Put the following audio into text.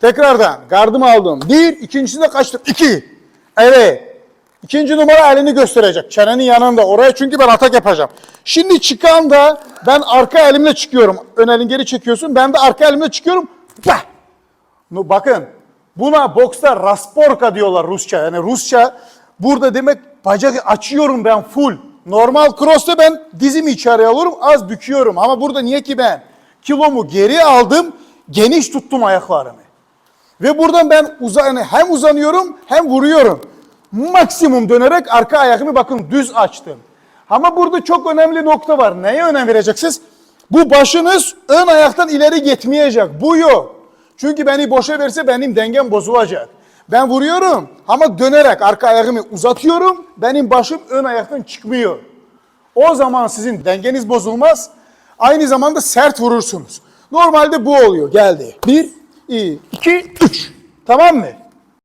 Tekrardan gardımı aldım. Bir, ikincisinde kaçtım. İki. Evet. İkinci numara elini gösterecek. Çenenin yanında. Oraya çünkü ben atak yapacağım. Şimdi çıkan da ben arka elimle çıkıyorum. Ön elini geri çekiyorsun. Ben de arka elimle çıkıyorum. Bah! Bakın buna boksta rasporka diyorlar Rusça. Yani Rusça burada demek bacak açıyorum ben full. Normal cross'ta ben dizimi içeriye alıyorum az büküyorum. Ama burada niye ki ben kilomu geri aldım geniş tuttum ayaklarımı. Ve buradan ben uza, yani hem uzanıyorum hem vuruyorum. Maksimum dönerek arka ayakımı bakın düz açtım. Ama burada çok önemli nokta var. Neye önem vereceksiniz? Bu başınız ön ayaktan ileri gitmeyecek. Bu yok. Çünkü beni boşa verse benim dengem bozulacak. Ben vuruyorum ama dönerek arka ayağımı uzatıyorum. Benim başım ön ayaktan çıkmıyor. O zaman sizin dengeniz bozulmaz. Aynı zamanda sert vurursunuz. Normalde bu oluyor. Geldi. Bir, iki, üç. Tamam mı?